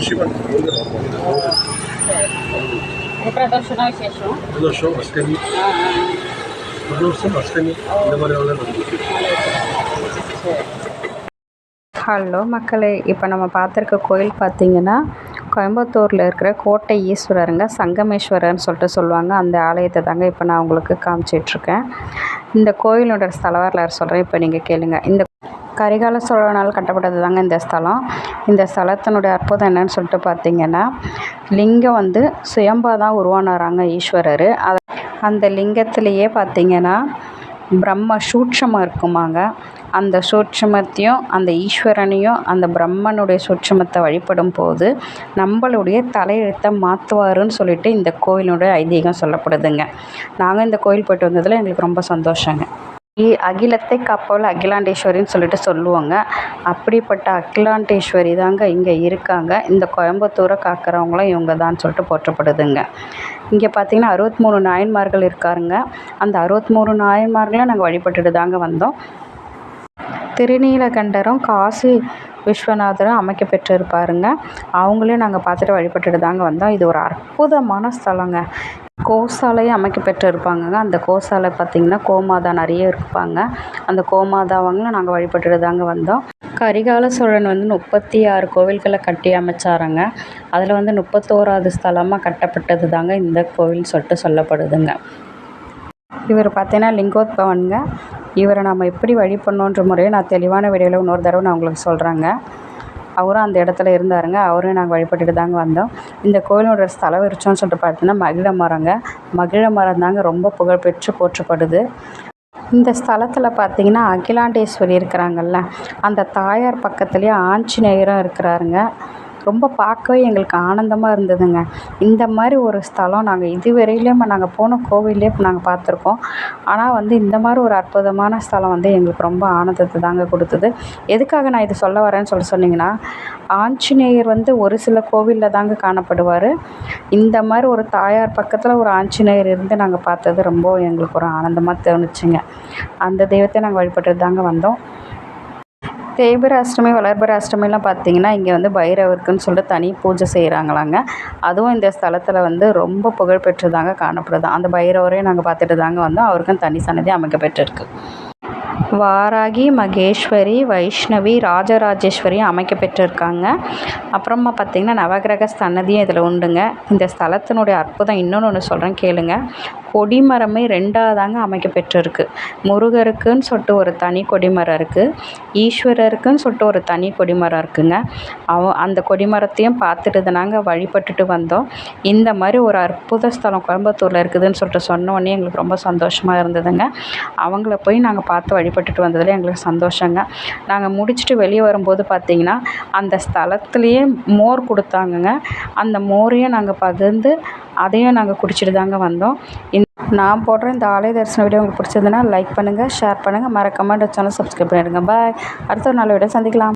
ಶಿವನ್ ಮುಂದೆ ನೋಡ್ಬೋದು இது பிரதர்ஷனா விசேஷம் ಪ್ರದೋಷ ಅಷ್ಟಮಿ ಪ್ರದೋಷ ಅಷ್ಟಮಿ இந்த மாதிரியான நடந்துச்சு ஹலோ மக்களே இப்போ நம்ம பார்த்துருக்க கோயில் பார்த்தீங்கன்னா கோயம்புத்தூரில் இருக்கிற கோட்டை ஈஸ்வரருங்க சங்கமேஸ்வரர்னு சொல்லிட்டு சொல்லுவாங்க அந்த ஆலயத்தை தாங்க இப்போ நான் உங்களுக்கு காமிச்சிட்ருக்கேன் இந்த கோயிலோட ஸ்தல வரலாறு சொல்கிறேன் இப்போ நீங்கள் கேளுங்க இந்த கரிகால சோழனால் கட்டப்பட்டது தாங்க இந்த ஸ்தலம். இந்த ஸ்தலத்தினுடைய அற்புதம் என்னன்னு சொல்லிட்டு பார்த்தீங்கன்னா லிங்கம் வந்து சுயம்பா தான் உருவானாராங்க ஈஸ்வரர். அந்த லிங்கத்திலேயே பார்த்தீங்கன்னா பிரம்ம சூட்சமாக இருக்குமாங்க. அந்த சூட்சமத்தையும் அந்த ஈஸ்வரனையும் அந்த பிரம்மனுடைய சூட்சமத்தை வழிபடும் போது நம்மளுடைய தலையெழுத்தை மாற்றுவாருன்னு சொல்லிட்டு இந்த கோயிலுடைய ஐதீகம் சொல்லப்படுதுங்க. நாங்கள் இந்த கோயில் போயிட்டு வந்ததில் எங்களுக்கு ரொம்ப சந்தோஷங்க. அகிலத்தை காப்பவள் அகிலாண்டேஸ்வரின்னு சொல்லிட்டு சொல்லுவாங்க. அப்படிப்பட்ட அகிலாண்டேஸ்வரி தாங்க இங்கே இருக்காங்க. இந்த கோயம்புத்தூரை காக்கிறவங்களும் இவங்க தான் சொல்லிட்டு போற்றப்படுதுங்க. இங்கே பார்த்தீங்கன்னா அறுபத்தி மூணு நாயன்மார்கள் இருக்காருங்க. அந்த அறுபத்மூணு மூணு நாங்கள் வழிபட்டுட்டு தாங்க வந்தோம். திருநீலகண்டரும் காசி விஸ்வநாதரும் அமைக்க பெற்றிருப்பாருங்க அவங்களையும் நாங்கள் பார்த்துட்டு வழிபட்டுட்டு தாங்க வந்தோம். இது ஒரு அற்புதமான ஸ்தலங்க. கோசாலையும் அமைக்க பெற்றிருப்பாங்கங்க. அந்த கோசாலை பார்த்திங்கன்னா கோமாதா நிறைய இருப்பாங்க. அந்த கோமாதாவங்களும் நாங்கள் வழிபட்டுட்டு தாங்க வந்தோம். கரிகால சோழன் வந்து முப்பத்தி ஆறு கோவில்களை கட்டி அமைச்சாருங்க. அதில் வந்து முப்பத்தோராவது ஸ்தலமாக கட்டப்பட்டது தாங்க இந்த கோவில் சொல்லிட்டு சொல்லப்படுதுங்க. இவர் பார்த்தீங்கன்னா லிங்கோத்பவனுங்க. இவரை நம்ம எப்படி வழிபடணுன்ற முறையை நான் தெளிவான வீடியோவில் இன்னொரு தடவை நான் உங்களுக்கு சொல்கிறேங்க அவரும் அந்த இடத்துல இருந்தாருங்க. அவரையும் நாங்கள் வழிபட்டுட்டு தாங்க வந்தோம். இந்த கோயிலோட ஸ்தல விருட்சம்னு சொல்லிட்டு பார்த்தீங்கன்னா மகிழ மரங்க. மகிழ மரம் தாங்க ரொம்ப புகழ்பெற்று போற்றப்படுது. இந்த ஸ்தலத்தில் பார்த்தீங்கன்னா அகிலாண்டேஸ்வரி இருக்கிறாங்கல்ல. அந்த தாயார் பக்கத்துலேயே ஆஞ்சநேயரும் இருக்கிறாருங்க. ரொம்ப பார்க்கவே எங்களுக்கு ஆனந்தமாக இருந்ததுங்க. இந்த மாதிரி ஒரு ஸ்தலம் நாங்கள் இதுவரையிலும் நாங்கள் போன கோவிலே நாங்கள் பார்த்துருக்கோம். ஆனால் வந்து இந்த மாதிரி ஒரு அற்புதமான ஸ்தலம் வந்து எங்களுக்கு ரொம்ப ஆனந்தத்தை தாங்க கொடுத்தது. எதுக்காக நான் இது சொல்ல வரேன்னு சொல்லி சொன்னீங்கன்னா ஆஞ்சநேயர் வந்து ஒரு சில கோவிலில் தாங்க காணப்படுவார். இந்த மாதிரி ஒரு தாயார் பக்கத்தில் ஒரு ஆஞ்சநேயர் இருந்து நாங்கள் பார்த்தது ரொம்ப எங்களுக்கு ஒரு ஆனந்தமாக தோணுச்சுங்க. அந்த தெய்வத்தை நாங்கள் வழிபட்டு தாங்க வந்தோம். தேய்பிர அஷ்டமி வளர்பிற அஷ்டமிலாம் பார்த்தீங்கன்னா இங்கே வந்து பைரவருக்குன்னு சொல்லிட்டு தனி பூஜை செய்கிறாங்களாங்க. அதுவும் இந்த ஸ்தலத்தில் வந்து ரொம்ப புகழ்பெற்றதாங்க காணப்படுது. அந்த பைரவரையும் நாங்கள் பார்த்துட்டு தாங்க வந்தோம். அவருக்கும் தனி சன்னதி அமைக்கப்பட்டிருக்கு வாராகி மகேஸ்வரி வைஷ்ணவி ராஜராஜேஸ்வரியும் அமைக்கப்பெற்றிருக்காங்க அப்புறமா பார்த்திங்கன்னா நவகிரக சன்னதியும் இதில் உண்டுங்க. இந்த ஸ்தலத்தினுடைய அற்புதம் இன்னொன்று ஒன்று சொல்கிறேன் கேளுங்க. கொடிமரமே ரெண்டாதாங்க அமைக்கப்பெற்றிருக்கு. முருகருக்குன்னு சொல்லிட்டு ஒரு தனி கொடிமரம் இருக்குது ஈஸ்வரருக்குன்னு சொல்லிட்டு ஒரு தனி கொடிமரம் இருக்குங்க. அவ அந்த கொடிமரத்தையும் பார்த்துட்டு நாங்கள் வழிபட்டுட்டு வந்தோம். இந்த மாதிரி ஒரு அற்புத ஸ்தலம் கோயம்புத்தூரில் இருக்குதுன்னு சொல்லிட்டு சொன்னோடனே எங்களுக்கு ரொம்ப சந்தோஷமாக இருந்ததுங்க. அவங்கள போய் நாங்கள் பார்த்து வழிபட்டுட்டு வந்ததில் எங்களுக்கு சந்தோஷங்க. நாங்கள் முடிச்சுட்டு வெளியே வரும்போது பார்த்திங்கன்னா அந்த ஸ்தலத்துலேயே மோர் கொடுத்தாங்கங்க. அந்த மோரையும் நாங்கள் பகிர்ந்து அதையும் நாங்கள் குடிச்சிட்டு தாங்க வந்தோம். இந் நான் போடுற இந்த ஆலய தரிசன வீடியோ உங்களுக்கு பிடிச்சதுன்னா லைக் பண்ணுங்கள் ஷேர் பண்ணுங்கள் மறக்காம சேனல் சப்ஸ்கிரைப் பண்ணிடுங்க. பாய் அடுத்த ஒரு நாள் வீடியோ சந்திக்கலாம்.